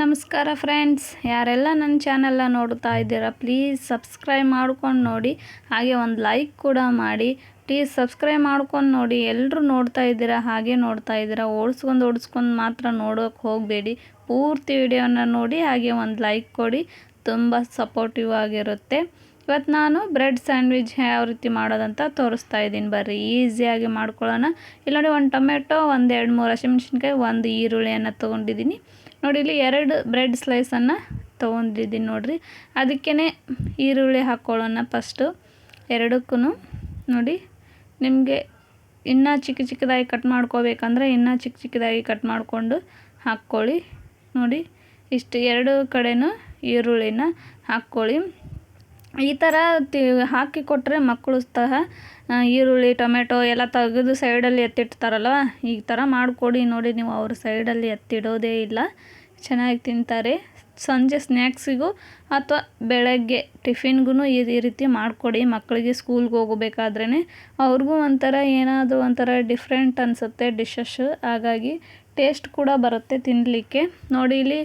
ನಮಸ್ಕಾರ ಫ್ರೆಂಡ್ಸ್, ಯಾರೆಲ್ಲ ನನ್ನ ಚಾನೆಲ್ನ ನೋಡ್ತಾ ಇದ್ದೀರಾ, ಪ್ಲೀಸ್ ಸಬ್ಸ್ಕ್ರೈಬ್ ಮಾಡ್ಕೊಂಡು ನೋಡಿ, ಹಾಗೆ ಒಂದು ಲೈಕ್ ಕೂಡ ಮಾಡಿ, ಪ್ಲೀಸ್ ಸಬ್ಸ್ಕ್ರೈಬ್ ಮಾಡ್ಕೊಂಡು ನೋಡಿ, ಎಲ್ಲರೂ ನೋಡ್ತಾ ಇದ್ದೀರಾ, ಹಾಗೆ ನೋಡ್ತಾ ಇದ್ದೀರಾ, ಓಡಿಸ್ಕೊಂಡು ಓಡಿಸ್ಕೊಂಡು ಮಾತ್ರ ನೋಡೋಕೆ ಹೋಗಬೇಡಿ, ಪೂರ್ತಿ ವಿಡಿಯೋನ ನೋಡಿ, ಹಾಗೆ ಒಂದು ಲೈಕ್ ಕೊಡಿ, ತುಂಬ ಸಪೋರ್ಟಿವ್ ಆಗಿರುತ್ತೆ. ಇವತ್ತು ನಾನು ಬ್ರೆಡ್ ಸ್ಯಾಂಡ್ವಿಚ್ ಯಾವ ರೀತಿ ಮಾಡೋದಂತ ತೋರಿಸ್ತಾ ಇದ್ದೀನಿ, ಬರ್ರಿ, ಈಸಿಯಾಗಿ ಮಾಡ್ಕೊಳ್ಳೋಣ. ಇಲ್ಲಿ ನೋಡಿ, ಒಂದು ಟೊಮೆಟೊ, ಒಂದು ಎರಡು ಮೂರು ಹಸಿಮೆಣ್ಸಿನ್ಕಾಯಿ, ಒಂದು ಈರುಳ್ಳಿಯನ್ನು ತೊಗೊಂಡಿದ್ದೀನಿ. ನೋಡಿ, ಇಲ್ಲಿ ಎರಡು ಬ್ರೆಡ್ ಸ್ಲೈಸನ್ನು ತೊಗೊಂಡಿದ್ದೀನಿ ನೋಡಿರಿ. ಅದಕ್ಕೇ ಈರುಳ್ಳಿ ಹಾಕ್ಕೊಳ್ಳೋಣ ಫಸ್ಟು ಎರಡಕ್ಕೂ ನೋಡಿ, ನಿಮಗೆ ಇನ್ನೂ ಚಿಕ್ಕ ಚಿಕ್ಕದಾಗಿ ಕಟ್ ಮಾಡ್ಕೋಬೇಕಂದ್ರೆ ಇನ್ನೂ ಚಿಕ್ಕ ಚಿಕ್ಕದಾಗಿ ಕಟ್ ಮಾಡಿಕೊಂಡು ಹಾಕ್ಕೊಳ್ಳಿ. ನೋಡಿ, ಇಷ್ಟು ಎರಡು ಕಡೆನೂ ಈರುಳ್ಳಿನ ಹಾಕ್ಕೊಳ್ಳಿ. ಈ ಥರ ತಿ, ಹಾಕಿ ಕೊಟ್ಟರೆ ಮಕ್ಕಳು ಸಹ ಈರುಳ್ಳಿ, ಟೊಮೆಟೊ ಎಲ್ಲ ತೆಗೆದು ಸೈಡಲ್ಲಿ ಎತ್ತಿಡ್ತಾರಲ್ಲ ಈ ಥರ ಮಾಡಿಕೊಡಿ ನೋಡಿ ನೀವು ಅವ್ರ ಸೈಡಲ್ಲಿ ಎತ್ತಿಡೋದೇ ಇಲ್ಲ. ಚೆನ್ನಾಗಿ ತಿಂತಾರೆ. ಸಂಜೆ ಸ್ನ್ಯಾಕ್ಸಿಗೂ ಅಥವಾ ಬೆಳಗ್ಗೆ ಟಿಫಿನ್ಗೂ ಈ ರೀತಿ ಮಾಡಿಕೊಡಿ. ಮಕ್ಕಳಿಗೆ ಸ್ಕೂಲ್ಗೆ ಹೋಗಬೇಕಾದ್ರೇ ಅವ್ರಿಗೂ ಒಂಥರ ಏನಾದರೂ ಒಂಥರ ಡಿಫ್ರೆಂಟ್ ಅನಿಸುತ್ತೆ ಡಿಶಸ್ ಹಾಗಾಗಿ ಟೇಸ್ಟ್ ಕೂಡ ಬರುತ್ತೆ ತಿನ್ನಲಿಕ್ಕೆ ನೋಡಿ ಇಲ್ಲಿ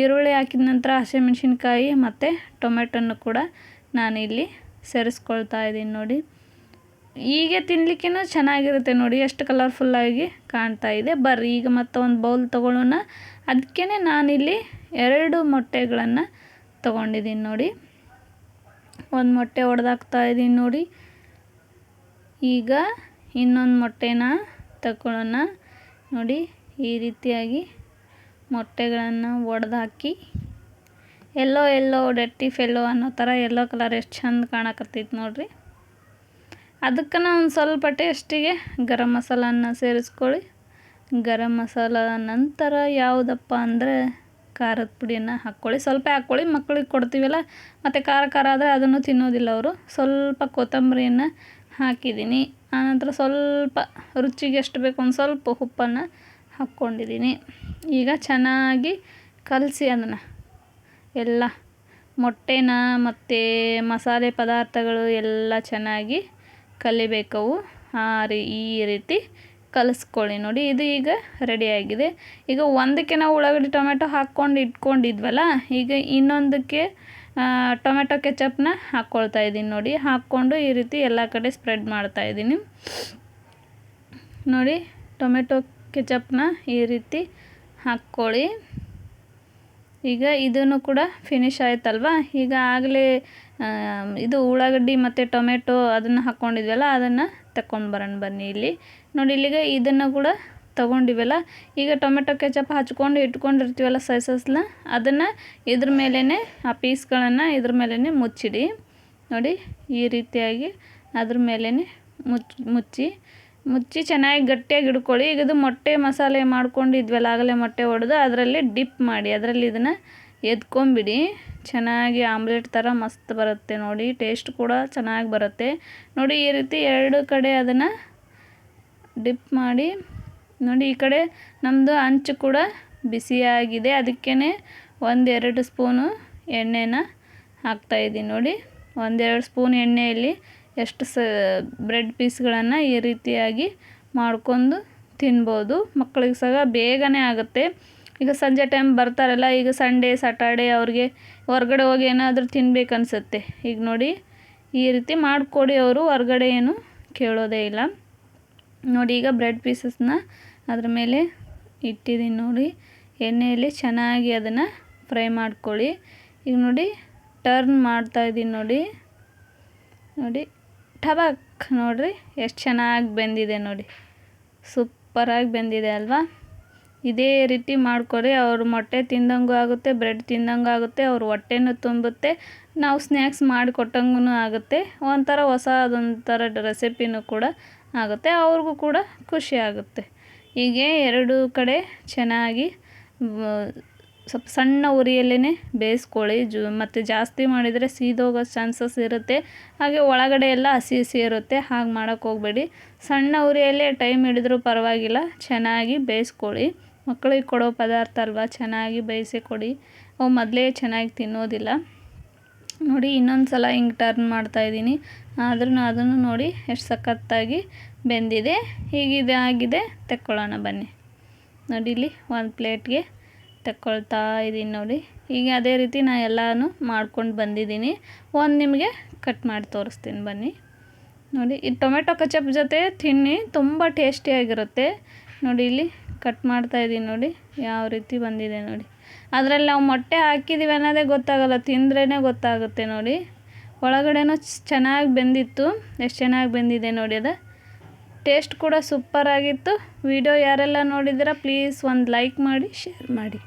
ಈರುಳ್ಳಿ ಹಾಕಿದ ನಂತರ ಹಸಿಮೆಣ್ಸಿನ್ಕಾಯಿ ಮತ್ತು ಟೊಮೆಟೊನ್ನು ಕೂಡ ನಾನಿಲ್ಲಿ ಸೇರಿಸ್ಕೊಳ್ತಾ ಇದ್ದೀನಿ ನೋಡಿ. ಹೀಗೆ ತಿನ್ನಲಿಕ್ಕೇನೂ ಚೆನ್ನಾಗಿರುತ್ತೆ ನೋಡಿ, ಎಷ್ಟು ಕಲರ್ಫುಲ್ಲಾಗಿ ಕಾಣ್ತಾ ಇದೆ. ಬರ್ರಿ, ಈಗ ಮತ್ತೆ ಒಂದು ಬೌಲ್ ತೊಗೊಳ್ಳೋಣ ಅದಕ್ಕೇ ನಾನಿಲ್ಲಿ ಎರಡು ಮೊಟ್ಟೆಗಳನ್ನು ತೊಗೊಂಡಿದ್ದೀನಿ ನೋಡಿ. ಒಂದು ಮೊಟ್ಟೆ ಒಡೆದಾಕ್ತಾ ಇದ್ದೀನಿ ನೋಡಿ. ಈಗ ಇನ್ನೊಂದು ಮೊಟ್ಟೆನ ತಗೊಳ್ಳೋಣ ನೋಡಿ, ಈ ರೀತಿಯಾಗಿ. ಮೊಟ್ಟೆಗಳನ್ನು ಒಡೆದಾಕಿ ಎಲ್ಲೋ ಎಲ್ಲೋ ಡೆಟ್ಟಿ ಫೆಲ್ಲೋ ಅನ್ನೋ ಥರ ಎಲ್ಲೋ ಕಲರ್ ಎಷ್ಟು ಚಂದ ಕಾಣಕತ್ತೈತಿ ನೋಡಿರಿ. ಅದಕ್ಕೆ ಒಂದು ಸ್ವಲ್ಪ ಟೇಸ್ಟಿಗೆ ಗರಂ ಮಸಾಲನ್ನು ಸೇರಿಸ್ಕೊಳ್ಳಿ ಗರಂ ಮಸಾಲ ನಂತರ ಯಾವುದಪ್ಪ ಅಂದರೆ ಖಾರದ ಪುಡಿಯನ್ನು ಹಾಕ್ಕೊಳ್ಳಿ ಸ್ವಲ್ಪ ಹಾಕ್ಕೊಳ್ಳಿ ಮಕ್ಕಳಿಗೆ ಕೊಡ್ತೀವಲ್ಲ, ಮತ್ತು ಖಾರ ಖಾರ ಆದರೆ ಅದನ್ನು ತಿನ್ನೋದಿಲ್ಲ ಅವರು. ಸ್ವಲ್ಪ ಕೊತ್ತಂಬರಿಯನ್ನು ಹಾಕಿದ್ದೀನಿ ಆನಂತರ ಸ್ವಲ್ಪ ರುಚಿಗೆ ಎಷ್ಟು ಬೇಕು ಒಂದು ಸ್ವಲ್ಪ ಉಪ್ಪನ್ನು ಹಾಕ್ಕೊಂಡಿದ್ದೀನಿ ಈಗ ಚೆನ್ನಾಗಿ ಕಲಸಿ ಅದನ್ನು. ಎಲ್ಲ ಮೊಟ್ಟೆನ ಮತ್ತು ಮಸಾಲೆ ಪದಾರ್ಥಗಳು ಎಲ್ಲ ಚೆನ್ನಾಗಿ ಕಲಿಬೇಕವು. ಆ ರೀ, ಈ ರೀತಿ ಕಲಿಸ್ಕೊಳ್ಳಿ ನೋಡಿ. ಇದು ಈಗ ರೆಡಿಯಾಗಿದೆ ಈಗ ಒಂದಕ್ಕೆ ನಾವು ಉಳ್ಳಾಗಡ್ಡಿ ಟೊಮೆಟೊ ಹಾಕ್ಕೊಂಡು ಇಟ್ಕೊಂಡಿದ್ವಲ್ಲ, ಈಗ ಇನ್ನೊಂದಕ್ಕೆ ಟೊಮೆಟೊ ಕೆಚಪ್ನ ಹಾಕ್ಕೊಳ್ತಾ ಇದ್ದೀನಿ ನೋಡಿ. ಹಾಕ್ಕೊಂಡು ಈ ರೀತಿ ಎಲ್ಲ ಕಡೆ ಸ್ಪ್ರೆಡ್ ಮಾಡ್ತಾ ಇದ್ದೀನಿ. ನೋಡಿ ಟೊಮೆಟೊ ಕೆಚಪ್ನ ಈ ರೀತಿ ಹಾಕ್ಕೊಳ್ಳಿ. ಈಗ ಇದನ್ನು ಕೂಡ ಫಿನಿಶ್ ಆಯ್ತಲ್ವ? ಈಗ ಆಗಲೇ ಇದು ಉಳ್ಳಾಗಡ್ಡಿ ಮತ್ತು ಟೊಮೆಟೊ ಅದನ್ನು ಹಾಕ್ಕೊಂಡಿದ್ವಲ್ಲ ಅದನ್ನು ತಗೊಂಡು ಬರೋಣ ಬನ್ನಿ ಇಲ್ಲಿ. ನೋಡಿ ಇಲ್ಲಿಗೆ ಇದನ್ನು ಕೂಡ ತೊಗೊಂಡಿವಲ್ಲ? ಈಗ ಟೊಮೆಟೊ ಕೆಚಪ್ ಹಚ್ಕೊಂಡು ಇಟ್ಕೊಂಡಿರ್ತೀವಲ್ಲ ಸೈಸಸ್ನ ಅದನ್ನು ಇದ್ರ ಮೇಲೇ ಆ ಪೀಸ್ಗಳನ್ನು ಇದ್ರ ಮೇಲೇ ಮುಚ್ಚಿಡಿ. ನೋಡಿ ಈ ರೀತಿಯಾಗಿ ಅದ್ರ ಮೇಲೇ ಮುಚ್ಚಿ ಮುಚ್ಚಿ. ಮುಚ್ಚಿ ಚೆನ್ನಾಗಿ ಗಟ್ಟಿಯಾಗಿ ಹಿಡ್ಕೊಳ್ಳಿ ಈಗ ಇದು ಮೊಟ್ಟೆ ಮಸಾಲೆ ಮಾಡ್ಕೊಂಡಿದ್ವಲ್ಲ ಆಗಲೇ ಮೊಟ್ಟೆ ಹೊಡೆದು ಅದರಲ್ಲಿ ಡಿಪ್ ಮಾಡಿ, ಅದರಲ್ಲಿ ಇದನ್ನು ಎದ್ಕೊಂಬಿಡಿ. ಚೆನ್ನಾಗಿ ಆಮ್ಲೆಟ್ ಥರ ಮಸ್ತ್ ಬರುತ್ತೆ ನೋಡಿ, ಟೇಸ್ಟ್ ಕೂಡ ಚೆನ್ನಾಗಿ ಬರುತ್ತೆ. ನೋಡಿ, ಈ ರೀತಿ ಎರಡು ಕಡೆ ಅದನ್ನು ಡಿಪ್ ಮಾಡಿ, ನೋಡಿ, ಈ ಕಡೆ ನಮ್ಮದು ಅಂಚು ಕೂಡ ಬಿಸಿಯಾಗಿದೆ. ಅದಕ್ಕೇ ಒಂದೆರಡು ಸ್ಪೂನು ಎಣ್ಣೆನ ಹಾಕ್ತಾಯಿದ್ದೀನಿ ನೋಡಿ. ಒಂದೆರಡು ಸ್ಪೂನ್ ಎಣ್ಣೆಯಲ್ಲಿ ಎಷ್ಟು ಸ ಬ್ರೆಡ್ ಪೀಸ್ಗಳನ್ನು ಈ ರೀತಿಯಾಗಿ ಮಾಡ್ಕೊಂಡು ತಿನ್ಬೋದು. ಮಕ್ಕಳಿಗೆ ಸಹ ಬೇಗನೆ ಆಗುತ್ತೆ. ಈಗ ಸಂಜೆ ಟೈಮ್ ಬರ್ತಾರಲ್ಲ, ಈಗ ಸಂಡೇ ಸ್ಯಾಟರ್ಡೇ ಅವ್ರಿಗೆ ಹೊರ್ಗಡೆ ಹೋಗಿ ಏನಾದರೂ ತಿನ್ಬೇಕು ಅನಿಸುತ್ತೆ ಈಗ ನೋಡಿ, ಈ ರೀತಿ ಮಾಡಿಕೊಡಿ ಅವರು, ಹೊರ್ಗಡೆ ಏನು ಕೇಳೋದೇ ಇಲ್ಲ. ನೋಡಿ, ಈಗ ಬ್ರೆಡ್ ಪೀಸಸ್ನ ಅದ್ರ ಮೇಲೆ ಇಟ್ಟಿದ್ದೀನಿ ನೋಡಿ. ಎಣ್ಣೆಯಲ್ಲಿ ಚೆನ್ನಾಗಿ ಅದನ್ನು ಫ್ರೈ ಮಾಡ್ಕೊಳ್ಳಿ. ಈಗ ನೋಡಿ ಟರ್ನ್ ಮಾಡ್ತಾಯಿದ್ದೀನಿ ನೋಡಿ. ನೋಡಿ. ಟಬಕ್ ನೋಡಿರಿ, ಎಷ್ಟು ಚೆನ್ನಾಗಿ ಬೆಂದಿದೆ ನೋಡಿ. ಸೂಪರಾಗಿ ಬೆಂದಿದೆ ಅಲ್ವಾ? ಇದೇ ರೀತಿ ಮಾಡ್ಕೊರಿ ಅವರು ಮೊಟ್ಟೆ ತಿಂದಂಗೂ ಆಗುತ್ತೆ, ಬ್ರೆಡ್ ತಿಂದಂಗೂ ಆಗುತ್ತೆ, ಅವ್ರ ಹೊಟ್ಟೆನೂ ತುಂಬುತ್ತೆ, ನಾವು ಸ್ನ್ಯಾಕ್ಸ್ ಮಾಡಿಕೊಟ್ಟಂಗೂ ಆಗುತ್ತೆ, ಒಂಥರ ಹೊಸದೊಂಥರ ರೆಸಿಪಿನೂ ಕೂಡ ಆಗುತ್ತೆ, ಅವ್ರಿಗೂ ಕೂಡ ಖುಷಿ ಆಗುತ್ತೆ. ಹೀಗೆ ಎರಡು ಕಡೆ ಚೆನ್ನಾಗಿ ಸ್ವಲ್ಪ ಸಣ್ಣ ಉರಿಯಲ್ಲೇ ಬೇಯಿಸ್ಕೊಳ್ಳಿ. ಜು ಮತ್ತು ಜಾಸ್ತಿ ಮಾಡಿದರೆ ಸೀದೋಗೋ ಚಾನ್ಸಸ್ ಇರುತ್ತೆ. ಹಾಗೆ ಒಳಗಡೆ ಎಲ್ಲ ಹಸಿ ಹಸಿ ಇರುತ್ತೆ. ಹಾಗೆ ಮಾಡೋಕ್ಕೆ ಹೋಗಬೇಡಿ. ಸಣ್ಣ ಉರಿಯಲ್ಲೇ ಟೈಮ್ ಹಿಡಿದ್ರೂ ಪರವಾಗಿಲ್ಲ. ಚೆನ್ನಾಗಿ ಬೇಯಿಸ್ಕೊಳ್ಳಿ. ಮಕ್ಕಳಿಗೆ ಕೊಡೋ ಪದಾರ್ಥ ಅಲ್ವಾ? ಚೆನ್ನಾಗಿ ಬೇಯಿಸಿ ಕೊಡಿ. ಅವು ಮೊದಲೇ ಚೆನ್ನಾಗಿ ತಿನ್ನೋದಿಲ್ಲ. ನೋಡಿ, ಇನ್ನೊಂದು ಸಲ ಹಿಂಗೆ ಟರ್ನ್ ಮಾಡ್ತಾಯಿದ್ದೀನಿ ಆದ್ರೂ ಅದನ್ನು ನೋಡಿ ಎಷ್ಟು ಸಖತ್ತಾಗಿ ಬೆಂದಿದೆ. ಹೀಗಿದೆ, ಆಗಿದೆ. ತೆಕ್ಕೊಳ್ಳೋಣ ಬನ್ನಿ. ನೋಡಿ ಒಂದು ಪ್ಲೇಟ್ಗೆ ತಗೊಳ್ತಾ ಇದ್ದೀನಿ ನೋಡಿ. ಈಗ ಅದೇ ರೀತಿ ನಾನು ಎಲ್ಲನೂ ಮಾಡ್ಕೊಂಡು ಬಂದಿದ್ದೀನಿ. ಒಂದು ನಿಮಗೆ ಕಟ್ ಮಾಡಿ ತೋರಿಸ್ತೀನಿ ಬನ್ನಿ. ನೋಡಿ, ಈ ಟೊಮೆಟೊ ಕಚಪ್ ಜೊತೆ ತಿನ್ನಿ, ತುಂಬ ಟೇಸ್ಟಿಯಾಗಿರುತ್ತೆ ನೋಡಿ, ಇಲ್ಲಿ ಕಟ್ ಮಾಡ್ತಾ ಇದ್ದೀನಿ ನೋಡಿ, ಯಾವ ರೀತಿ ಬಂದಿದೆ ನೋಡಿ. ಅದರಲ್ಲಿ ನಾವು ಮೊಟ್ಟೆ ಹಾಕಿದ್ದೀವಿ ಅನ್ನೋದೇ ಗೊತ್ತಾಗಲ್ಲ ತಿಂದ್ರೇ ಗೊತ್ತಾಗುತ್ತೆ ನೋಡಿ. ಒಳಗಡೆನೂ ಚೆನ್ನಾಗಿ ಬೆಂದಿತ್ತು. ಎಷ್ಟು ಚೆನ್ನಾಗಿ ಬೆಂದಿದೆ ನೋಡಿ ಅದು. ಟೇಸ್ಟ್ ಕೂಡ ಸೂಪರಾಗಿತ್ತು ವಿಡಿಯೋ ಯಾರೆಲ್ಲ ನೋಡಿದ್ದೀರಾ ಪ್ಲೀಸ್ ಒಂದು ಲೈಕ್ ಮಾಡಿ ಶೇರ್ ಮಾಡಿ.